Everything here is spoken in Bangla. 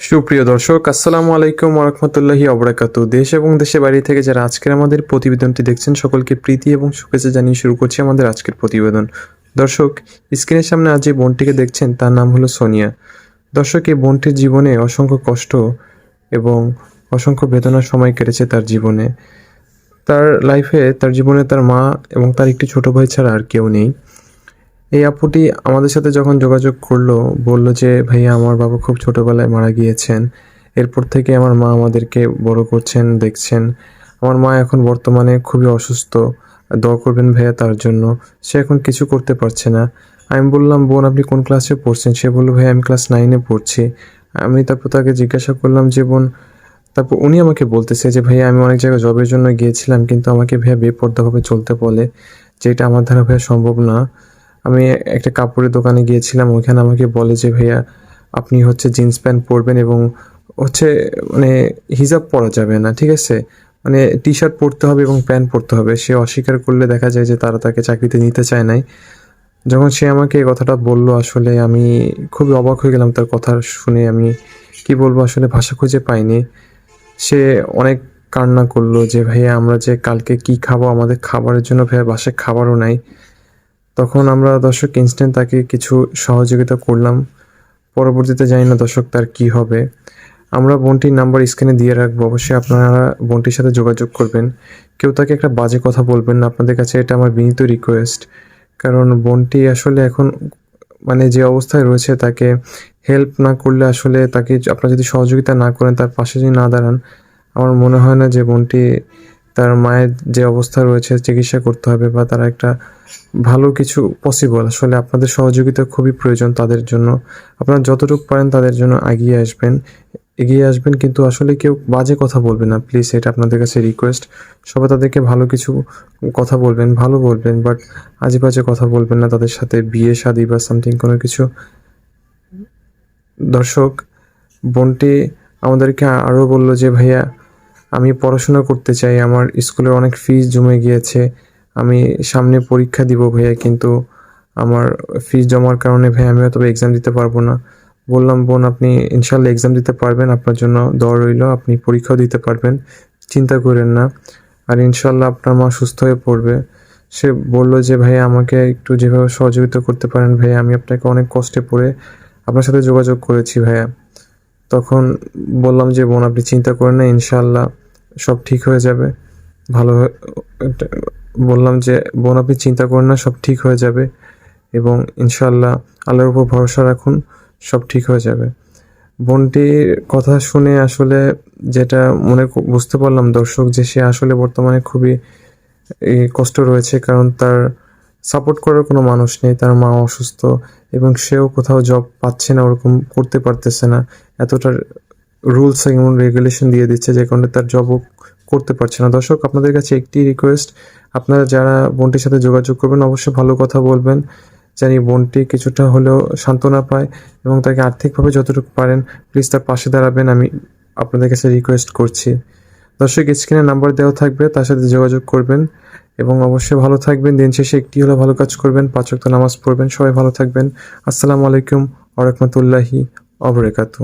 সুপ্রিয় দর্শক, আসসালামু আলাইকুম ওরহমতুল্লাহি অবরাকাতু দেশ এবং দেশে বাইরে থেকে যারা আজকের আমাদের প্রতিবেদনটি দেখছেন, সকলকে প্রীতি এবং শুভেচ্ছা জানিয়ে শুরু করছি আমাদের আজকের প্রতিবেদন। দর্শক স্ক্রিনের সামনে আজ যে বোনটিকে দেখছেন, তার নাম হলো সোনিয়া। দর্শক, এই বোনটির জীবনে অসংখ্য কষ্ট এবং অসংখ্য বেদনার সময় কেটেছে তার জীবনে। তার লাইফে তার জীবনে তার মা এবং তার একটি ছোট ভাই ছাড়া আর কেউ নেই। এই আপুটি আমাদের সাথে যখন যোগাযোগ করল, বলল যে, ভাইয়া, আমার বাবা খুব ছোটবেলায় মারা গিয়েছেন। এরপর থেকে আমার মা আমাদেরকে বড় করছেন, দেখছেন। আমার মা এখন বর্তমানে খুবই অসুস্থ। দোয়া করবেন ভাইয়া তার জন্য। সে এখন কিছু করতে পারছে না। আমি বললাম, বোন, আপনি কোন ক্লাসে পড়ছেন? সে বলল ভাই আমি ক্লাস নাইনে পড়ছি। আমি তারপর তাকে জিজ্ঞাসা করলাম যে, বোন, তারপর উনি আমাকে বলতেছে যে, ভাইয়া, আমি অনেক জায়গায় জবের জন্য গিয়েছিলাম, কিন্তু আমাকে ভাইয়া বেপর্দাভাবে চলতে বলে, যেটা আমার দ্বারা ভাইয়া সম্ভব না। আমি একটা কাপড়ের দোকানে গিয়েছিলাম, ওইখানে আমাকে বলে যে, ভাইয়া, আপনি হচ্ছে জিন্স প্যান্ট পরবেন এবং হচ্ছে মানে হিজাব পরা যাবে না, ঠিক আছে? মানে টি শার্ট পরতে হবে এবং প্যান্ট পরতে হবে। সে অস্বীকার করলে দেখা যায় যে, তারা তাকে চাকরিতে নিতে চায় নাই। যখন সে আমাকে এই কথাটা বলল, আসলে আমি খুবই অবাক হয়ে গেলাম তার কথা শুনে। আমি কি বলব, আসলে ভাষা খুঁজে পাইনি। সে অনেক কান্না করল যে, ভাইয়া, আমরা যে কালকে কি খাব? আমাদের খাবারের জন্য ভাইয়া বাসায় খাবারও নাই। তখন আমরা দর্শক ইনস্ট্যান্ট তাকে কিছু সহযোগিতা করলাম। পরবর্তীতে জানি না দর্শক তার কি হবে। আমরা বোনটির নাম্বার স্ক্রিনে দিয়ে রাখব। অবশ্যই আপনারা বোনটির সাথে যোগাযোগ করবেন। কেউ তাকে একটা বাজে কথা বলবেন না। আপনাদের কাছে এটা আমার বিনীত রিকোয়েস্ট কারণ বোনটি আসলে এখন মানে যে অবস্থায় রয়েছে তাকে হেল্প না করলে আসলে তাকে আপনারা যদি সহযোগিতা না করেন, তার পাশে যদি না দাঁড়ান, আমার মনে হয় না যে বোনটি তার মায়ের যে অবস্থা রয়েছে, চিকিৎসা করতে হবে বা তারা একটা ভালো কিছু পসিবল আসলে আপনাদের সহযোগিতা খুবই প্রয়োজন তাদের জন্য। আপনারা যতটুকু পারেন তাদের জন্য এগিয়ে আসবেন। এগিয়ে আসবেন কিন্তু আসলে কেউ বাজে কথা বলবে না। প্লিজ এটা আপনাদের কাছে রিকোয়েস্ট সবাই তাদেরকে ভালো কিছু কথা বলবেন, ভালো বলবেন বাট আজে বাজে কথা বলবেন না। তাদের সাথে বিয়ে, শাদি বা সামথিং কোনো কিছু। দর্শক, বোনটি আমাদেরকে আরও বলল যে, ভাইয়া আমি পড়াশোনা করতে চাই, আমার স্কুলের অনেক ফিস জমে গিয়েছে, আমি সামনে পরীক্ষা দিব ভাইয়া, কিন্তু আমার ফিস জমার কারণে ভাই আমি হয়তো এক্সাম দিতে পারব না। বললাম, বোন, আপনি ইনশাল্লাহ এক্সাম দিতে পারবেন, আপনার জন্য দর রইল, আপনি পরীক্ষাও দিতে পারবেন, চিন্তা করেন না। আর ইনশাল্লাহ আপনার মা সুস্থ হয়ে পড়বে। সে বলল যে ভাই আমাকে একটু যেভাবে সহযোগিতা করতে পারেন ভাই আমি আপনাকে অনেক কষ্টে পড়ে আপনার সাথে যোগাযোগ করেছি ভাইয়া। তখন বললাম যে, বোন, আপনি চিন্তা করেন না ইনশাল্লাহ সব ঠিক হয়ে যাবে। ভালো বললাম যে, বোন আপনি চিন্তা করেন না, সব ঠিক হয়ে যাবে এবং ইনশাল্লাহ আল্লাহর উপর ভরসা রাখুন, সব ঠিক হয়ে যাবে। বোনটির কথা শুনে আসলে যেটা মনে বুঝতে পারলাম দর্শক যে সে আসলে বর্তমানে খুবই কষ্ট রয়েছে কারণ তার সাপোর্ট করার কোনো মানুষ নেই, তার মা অসুস্থ এবং সেও কোথাও জব পাচ্ছে না, ওরকম করতে পারতেছে না। এতটা রুলস এবং রেগুলেশন দিয়ে দিচ্ছে যে কারণে তার জব করতে পারছে না। দর্শক, আপনাদের কাছে একটি রিকোয়েস্ট আপনারা যারা বোনটির সাথে যোগাযোগ করবেন, অবশ্যই ভালো কথা বলবেন জানি বোনটি কিছুটা হলেও সান্ত্বনা পায় এবং তাকে আর্থিকভাবে যতটুকু পারেন প্লিজ তার পাশে দাঁড়াবেন, আমি আপনাদের কাছে রিকোয়েস্ট করছি। দর্শক স্ক্রিনে নাম্বার দেওয়া থাকবে, তার সাথে যোগাযোগ করবেন এবং অবশ্যই ভালো থাকবেন। দিন শেষে একটি হলে ভালো কাজ করবেন, পাঁচ ওয়াক্ত নামাজ পড়বেন। সবাই ভালো থাকবেন। আসসালামু আলাইকুম আরহামতুল্লাহি অবরেকাতু